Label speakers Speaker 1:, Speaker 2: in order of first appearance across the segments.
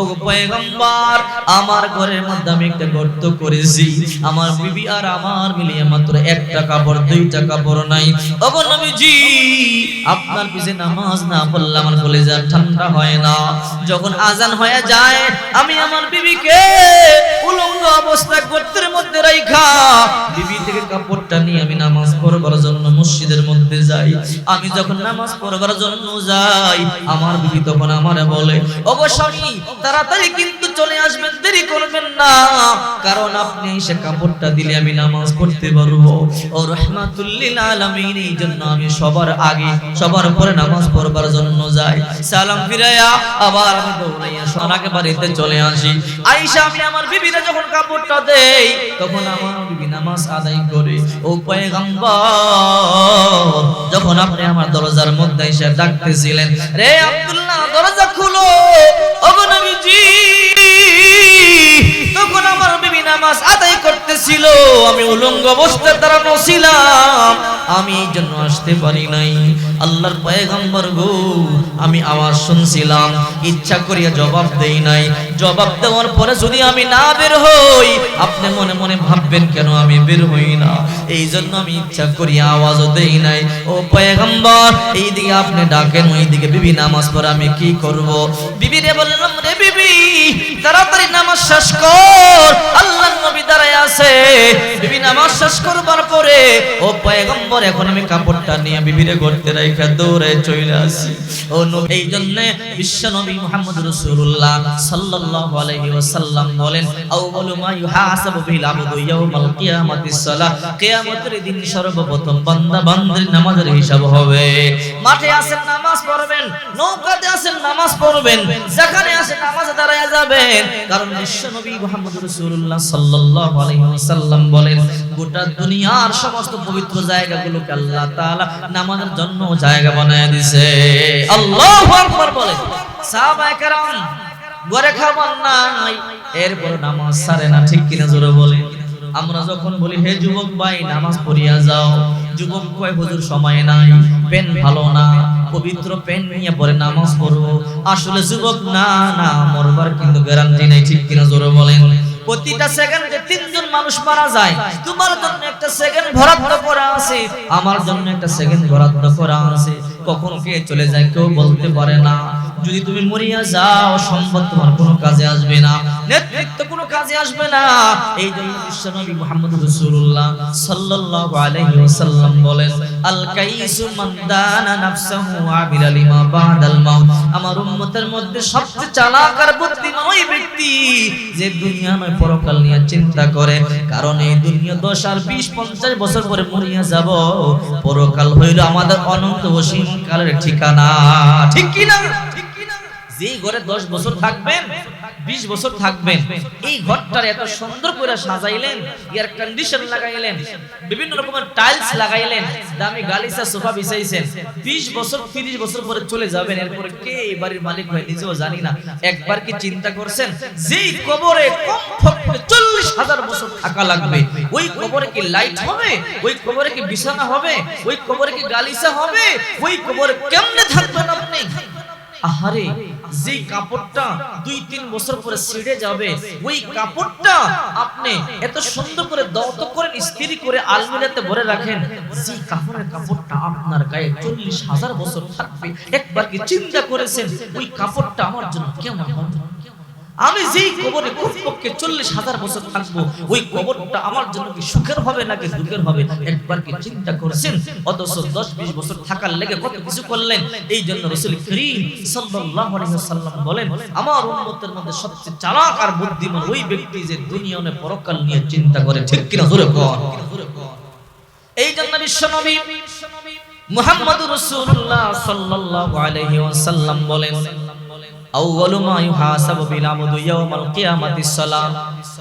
Speaker 1: ও পয়গম্বর, আমার ঘরের মধ্যে আমি একটা গর্ত করেছি। আমার বিবি আর আমার মিলিয়ে মাত্র নাই। আপনার নামাজ না পড়লে আমার যা ঠান্ডা হয় না। যখন আজান হয়ে যায়, আমি আমার বিবিকে উলঙ্গ অবস্থা গর্তের মধ্যে রাইখা কাপড়টা নিয়ে আমি নামাজ পড়বার জন্য মসজিদের মধ্যে যাই। আমি যখন নামাজ পড়বার জন্য যাই, আমার বিবি তখন আমারে বলে স্বামী, তাড়াতাড়ি কিন্তু চলে আসবেন, দেরি করবেন না। কারণ আপনি এসে কাপড়টা দিলে আমি নামাজ পড়তে পারব। ও রহমাতুল্লিল আলামিন, এই জন্য আমি সবার আগে, সবার পরে নামাজ পড়বার জন্য যাই। সালাম ফিরাইয়া আবার আমি দৌড়াইয়া সোনাকে বাড়িতে চলে আসি। আইসা আমি আমার বিবিরা যখন কাপড়টা দেই, তখন আমার বিবি নামাজ আদায় করে ও পয়গম্বর, যখন আপনি আমার দরজার মধ্যে এসে ডাকতেছিলেন, রে আব্দুল্লাহ, দরজা খুলো। নবীজি, তখন আমার বিবি নামাজ আদায় করতেছিল। আমি উলঙ্গ অবস্থায় দাঁড়ানো ছিলাম আমি জন্য আসতে পারি নাই। আল্লাহর পয়গম্বর গো, আমি আওয়াজ শুনছিলাম, ইচ্ছা করিয়া জবাব দেই নাই। জবাব দেওয়ার পরে যদি আমি না বের হই, আপনি মনে মনে ভাববেন কেন আমি বের হই না? এই জন্য আমি ইচ্ছা করিয়া আওয়াজও দেই নাই। ও পয়গম্বর এইদিকে আপনি ডাকেন ওইদিকে বিবি নামাজ পড়ে, আমি কি করব? বিবি রে বললাম, রে বিবি, তাড়াতাড়ি নামাজ শেষ কর, আল্লাহ নবী দাঁড়ায় আছে। বিবি নামাজ শেষ করবার পরে, ও পয়গম্বর, এখন আমি কাপড়টা নিয়ে বিবিরে গড়তে রাইখা দৌড়ে চলে আসি। ও নবী, এই জন্য বিশ্ব নবী মুহাম্মদ রাসূলুল্লাহ সাল্লাল্লাহু আলাইহি ওয়াসাল্লাম বলেন আউয়ালু মা ইউহাসাবু বিল আবদু ইয়াউমাল কিয়ামাতিস সালাহ। কিয়ামতের দিন সর্বপ্রথম বান্দা বান্দির নামাজের হিসাব হবে। মাঠে আছেন নামাজ পড়বেন, নৌকাতে আছেন নামাজ পড়বেন, যেখানে আছেন নামাজে দাঁড়ায় যাবেন। কারণ বিশ্ব নবী মুহাম্মদ রাসূলুল্লাহ সাল্লাল্লাহু আলাইহি ওয়াসাল্লাম বলেন, গোটা দুনিয়ার সমস্ত পবিত্র জায়গাগুলোকে আল্লাহ তাআলা নামাজের জন্য জায়গা বানায় দিয়েছে। আল্লাহু আকবার সাহাবায়ে কেরাম এরপর নামাজ সারে না, ঠিক কিনা জোরে আমরা যখন বলি, হে যুবক ভাই, নামাজ পড়িয়া যাও। যুবক কয়, হুজুর, সময় নাই, পেন ভালো না, পবিত্র পেন নিয়ে পরে নামাজ পড়ব আসলে যুবক, না না, মরবার কিন্তু গ্যারান্টি নাই, ঠিক কিনা জোরে বলেন? প্রতিটা সেকেন্ডে তিনজন মানুষ মারা যায়। তোমার জন্য একটা সেকেন্ড বরাদ্দ করা আছে, আমার জন্য একটা সেকেন্ড বরাদ্দ করা আছে। কখন কে চলে যায় কেউ বলতে পারে না। যদি তুমি মরিয়া যাও, সম্পদ তোমার কোনো কাজে আসবে না, নেতৃত্ব কোনো কাজে আসবে না। এই জন্য বিশ্বনবী মুহাম্মদ রাসূলুল্লাহ সাল্লাল্লাহু আলাইহি ওয়াসাল্লাম বলেন, আল কাইসু মান দানা নাফসাহু আমিলা লিমা বাদাল মাউত। আমার উম্মতের মধ্যে সবচেয়ে চালাক আর বুদ্ধিমান ওই ব্যক্তি যে দুনিয়া নয়, পরকাল নিয়ে চিন্তা করে। কারণ এই দুনিয়া 10 আর 20 50 বছর পরে মরিয়া যাব। পরকাল হইল আমাদের অনন্ত অসীম কালের ঠিকানা। ঠিক কি না যেই ঘরে 10 বছর থাকবেন 20 বছর থাকবেন, এই ঘরটার এত সুন্দর করে সাজাইলেন এয়ার কন্ডিশন লাগাইলেন, বিভিন্ন রকমের টাইলস লাগাইলেন, দামি গালিসা সোফা বিছাইছেন 20 বছর 30 বছর পরে চলে যাবেন, এরপরে কে এই বাড়ির মালিক হয় নিজেও জানি না। একবার কি চিন্তা করছেন? যেই কবরে 40 হাজার বছর থাকা লাগবে, ওই কবরে কি লাইট হবে? ওই কবরে কি বিছানা হবে? ওই কবরে কি গালিসা হবে? ওই কবরে কেমনে থাকবেন আপনি? আহারে যে কাপড়টা দুই তিন বছর পরে ছিঁড়ে যাবে ওই কাপড়টা আপনি এত সুন্দর করে দত করে ইস্ত্রি করে আলমিরাতে ভরে রাখেন যে কাপড়ের কাপড়টা আপনার গায়ে চল্লিশ হাজার বছর থাকবে একবার কি চিন্তা করেছেন ওই কাপড়টা আমার জন্য কেমন হবে? আমি যেই কবরে কমপক্ষে চল্লিশ হাজার বছর থাকব, ওই কবরটা আমার জন্য কি সুখের হবে নাকি দুঃখের হবে? একবার কি চিন্তা করেছেন? অথচ দশ বিশ বছর থাকার লেগে কত কিছু করলেন? এই জন্য রসুল করিম ওয়াসাল্লাম বলেন, আমার উম্মতের মধ্যে সবচেয়ে চালাক আর বুদ্ধিমান ওই ব্যক্তি যে দুনিয়া ও পরকাল নিয়ে চিন্তা করে। ঠিক কিনা? জোরে কর এই জন্য বিশ্বনবী মুহাম্মদুর রাসূলুল্লাহ সাল্লাল্লাহু আলাইহি ওয়াসাল্লাম বলেন আউয়ালু মা ইউহাসাবু বিল আবদু ইয়াউমাল সালাম।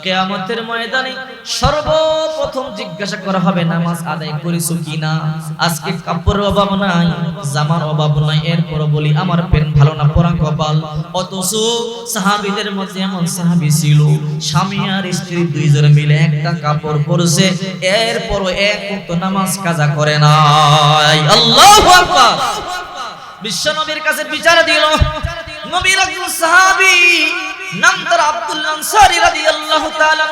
Speaker 1: কিয়ামতের ময়দানে সর্বপ্রথম জিজ্ঞাসা করা হবে, নামাজ আদায় কিনা? আজকে অভাব নাই, জামার অভাব নাই এরপর বলি, আমার ভালো না পরা কপাল। অথচ সাহাবীদের মধ্যে এমন ছিল, স্বামী আর স্ত্রী দুইজন মিলে একটা কাপড় পরেছে এরপর এক নামাজ কাজা করে নাই। আল্লাহু আকবার! বিশ্বনবীর কাছে বিচার দিল নবীর একজন সাহাবী আব্দুল্লাহ আনসারী রাদিয়াল্লাহু তাআলা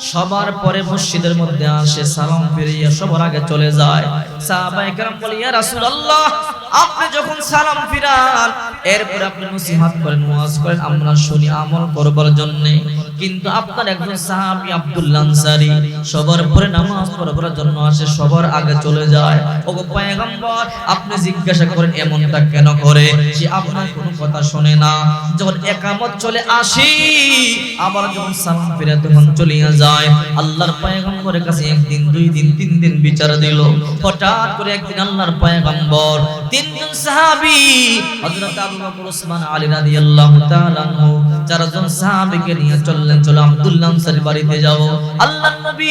Speaker 1: সবার পরে মসজিদের মধ্যে আসে, সালাম ফিরিয়ে সবার আগে চলে যায়। সাহাবায়ে কেরাম বলে, ইয়া রাসূলুল্লাহ, আপনি যখন সালাম ফিরান, এরপর আপনি নসিহত করেন, ওয়াজ করেন, আমরা শুনি আমল করবার জন্য। কিন্তু আপনার একজন সাহাবী আব্দুল্লাহ আনসারী, সবার পরে নামাজ পড়বার জন্য আসে, সবার আগে চলে যায়। ওগো পয়গম্বর, আপনি জিজ্ঞাসা করেন, এমনটা কেন করে? সে আপনার কোনো কথা শুনে না। যখন একামত চলে আসি, আবার যখন সালাম ফিরে, তখন চলিয়া যায় আল্লাহর পয়গম্বরের কাছে একদিন, দুই দিন, তিন দিন বিচার দিল। হঠাৎ করে একদিন আল্লাহর পয়গম্বর, তিনজন সাহাবী, হযরত আবু বকর, ওসমান, আলী রাদিয়াল্লাহু তাআলা চারজন সাহাবীকে নিয়ে চললেন, চলো আব্দুল্লাহ আনসারী বাড়িতে যাব। আল্লাহর নবী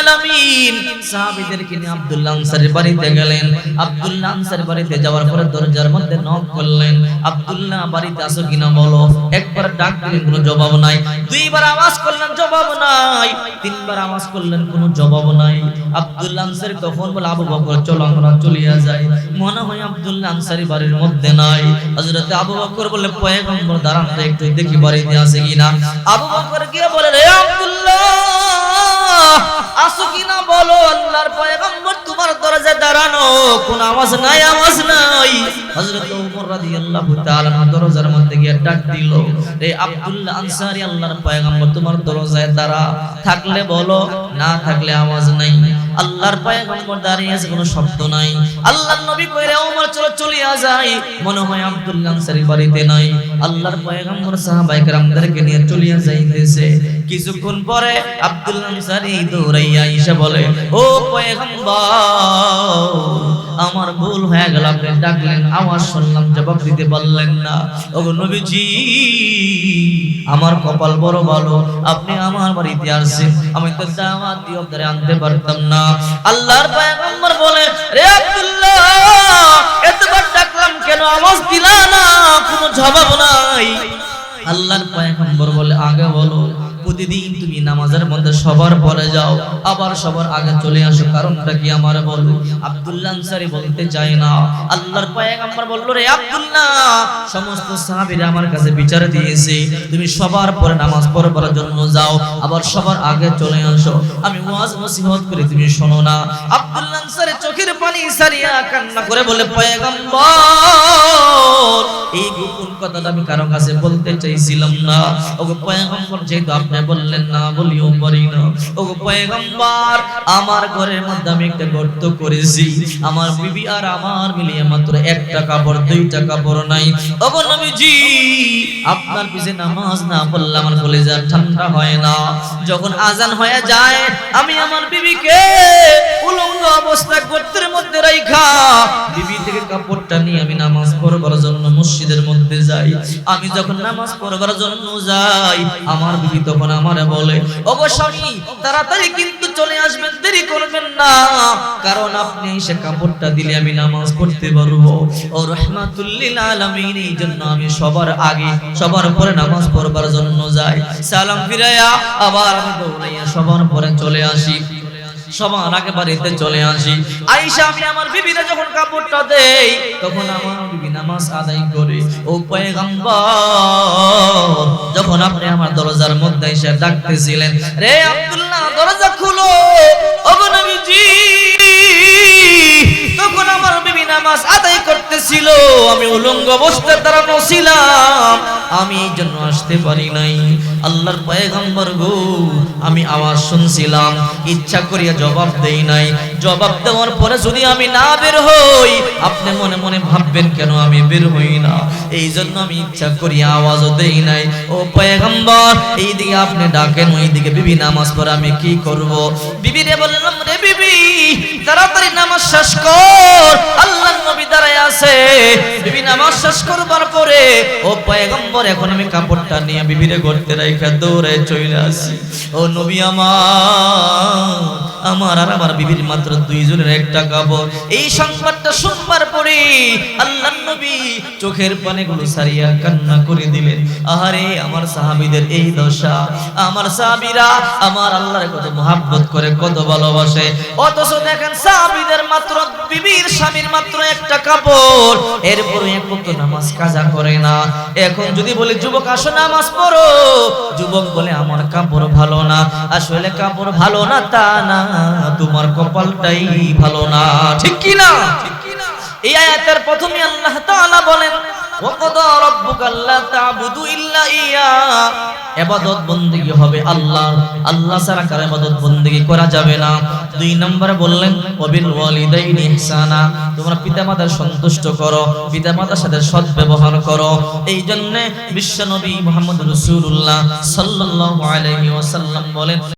Speaker 1: আলামিন সাহাবীদেরকে নিয়ে আব্দুল্লাহ বাড়িতে গেলেন। আব্দুল্লাহ বাড়িতে যাওয়ার পরে দরজার মধ্যে নক করলেন। আব্দুল্লাহ বাড়িতে আসো কিনা বলো? একবার ডাক কোনো জবাব নাই। দুইবার আওয়াজ করলেন, জবাব নাই। তিনবার আওয়াজ করলেন, কোনো জবাব নাই। আব্দুল্লাহ আনসারী তখন বলে, আবু বকর, চলো, আমরা চলিয়া যাই। মনে হয় আব্দুল্লাহ আনসারী বাড়ির মধ্যে নাই। হযরত আবু বকর বলে, পয়গম্বর, দাঁড়ান তো একটু দেখি বাড়িতে আছে কিনা। আবু বকর কোন আওয়াজ নাই আওয়াজ নাই। হযরত রাদিয়াল্লাহু তাআলা দরজার মধ্যে গিয়ে ডাক দিল আব্দুল্লাহ আনসারী, আল্লাহর পয়গম্বর, তোমার দরজায় দাঁড়া। থাকলে বলো, না থাকলে আওয়াজ নাই। আল্লাহর পয়গম্বর দাঁড়িয়ে আছে, কোনো শব্দ নাই। আল্লাহর নবী চলো চলিয়া যাই মনে হয় আব্দুল্লাহ আনসারী বাড়িতে নাই। আল্লাহর পয়গম্বর সাহাবায়ে কেরামদেরকে নিয়ে যাইতেছে। কিছুক্ষণ পরে আব্দুল্লাহ আনসারী দৌড়াইয়া এসে বলে, ও পয়গম্বর আমার ভুল হয়ে গেল, আপনি ডাকলেন, আওয়াজ শুনলাম, জবাব দিতে পারলেন না। ও নবীজি, আমার কপাল বড় ভালো, আপনি আমার বাড়িতে আসছেন আমি তো দাওয়াত দিয়ে আপনারে আনতে পারতাম না। আল্লাহর পয়গম্বর বলে, রে আব্দুল্লাহ, এতবার ডাকলাম কেন? আওয়াজ দিলা না, কোনো জবাব নাই। আল্লাহর পয়গম্বর বলে, আগে বলো প্রতিদিন তুমি নামাজের মধ্যে সবার পরে যাও, আবার সবার আগে চলে আসো, কারণটা কি আমার বলো? আব্দুল্লাহ আনসারী বলতে চায় না। আল্লাহর পয়গম্বর বলল, রে আব্দুল্লাহ, সমস্ত সাহাবীরা আমার কাছে বিচার দিয়েছে, তুমি সবার পরে নামাজ পড়বার জন্য যাও, আবার সবার আগে চলে আসো। আমি ওয়াজ নসিহত করে, তুমি শোনো না। আব্দুল্লাহ আনসারী চোখের পানি সারিয়া কান্না করে বলে, পয়গম্বর, এই গোপন কথাটা আমি কারও কাছে বলতে চাইছিলাম না। ওগো পয়গম্বর যেহেতু আপনার নামাজ না আমার ঠান্ডা হয় না। যখন আজান হয়ে যায়, আমি আমার বিবিকে উলঙ্গ অবস্থা গর্তের মধ্যে বিবি থেকে কাপড়টা নিয়ে আমি নামাজ জন্য মসজিদের মধ্যে যাই। আমি যখন নামাজ পড়বার জন্য যাই, আমার বিবি আমারে বলে অবশ্যই তাড়াতাড়ি কিন্তু চলে আসবেন, দেরি করবেন না। কারণ আপনি এসে কাপড়টা দিলে আমি নামাজ পড়তে পারব। ও রহমাতুল্লিল আলামিন, এই জন্য আমি সবার আগে, সবার পরে নামাজ পড়বার জন্য যাই। সালাম ফিরাইয়া আবার আমি দৌড়াইয়া সবার পরে চলে আসি। সবার আগে বাড়িতে চলে আসি। আইসা আমি আমার বিবিরা যখন কাপড়টা দেই, তখন আমার বিবি নামাজ আদায় করে, ও পয়গাম্বর, যখন আপনি আমার দরজার মধ্যে এসে ডাকতেছিলেন, রে আব্দুল্লাহ, দরজা খুলো, ও নবীজি। তখন আমার বিবি নামাজ করতেছিল আমি উলঙ্গ অবস্থায় দাঁড়ানো ছিলাম, আমি এই জন্য আসতে পারি নাই। আল্লাহর পয়গম্বর গো, আমি আওয়াজ শুনছিলাম, ইচ্ছা করিয়া জবাব দেই নাই। জবাব দেওয়ার পরে যদি আমি না বের হই, আপনি মনে মনে ভাববেন কেন আমি বের হই না? এই জন্য আমি ইচ্ছা করিয়া আওয়াজও দেই নাই। ও পয়গম্বর এইদিকে আপনি ডাকেন ওইদিকে বিবি নামাজ পড়ে আমি কি করব? বিবি রে বললাম রে বিবি তাড়াতাড়ি নামাজ শেষ কর আল্লাহ নবী দাঁড়ায় আছে। বিবি নামাজ শেষ করবার পরে, ও পয়গম্বর, এখন আমি কাপড়টা নিয়ে বিবিরে গড়তে রাইখা দৌড়ে চলে আসি। ও নবী আমার আমার আর আমার বিবির মাত্র দুইজনের একটা কাপড়। এই সংবাদটা শুনবার পরে আল্লাহ নবী চোখের পানিগুলো সারিয়া কান্না করে দিলেন। আহারে, আমার সাহাবীদের এই দশা। আমার সাহাবীরা আমার আল্লাহর কত মহাব্বত করে, কত ভালোবাসে। অথচ দেখেন সাহাবীদের মাত্র, বিবির স্বামীর মাত্র একটা কাপড়। এরপরে এক ওয়াক্ত নামাজ কাজা করে না। এখন যদি বলে, যুবক, আসো নামাজ পড়ো। যুবক বলে, আমার কাপড় ভালো না। আসলে কাপড় ভালো না তা না। তোমার কপালটাই ভালো না। ঠিক কি না এই আয়াতের প্রথমে আল্লাহ তাআলা বলেন সন্তুষ্ট করো, পিতামাতার সাথে করো। এই জন্য বিশ্বনবী মোহাম্মদ রসুল্লাহ সাল্লাম বলেন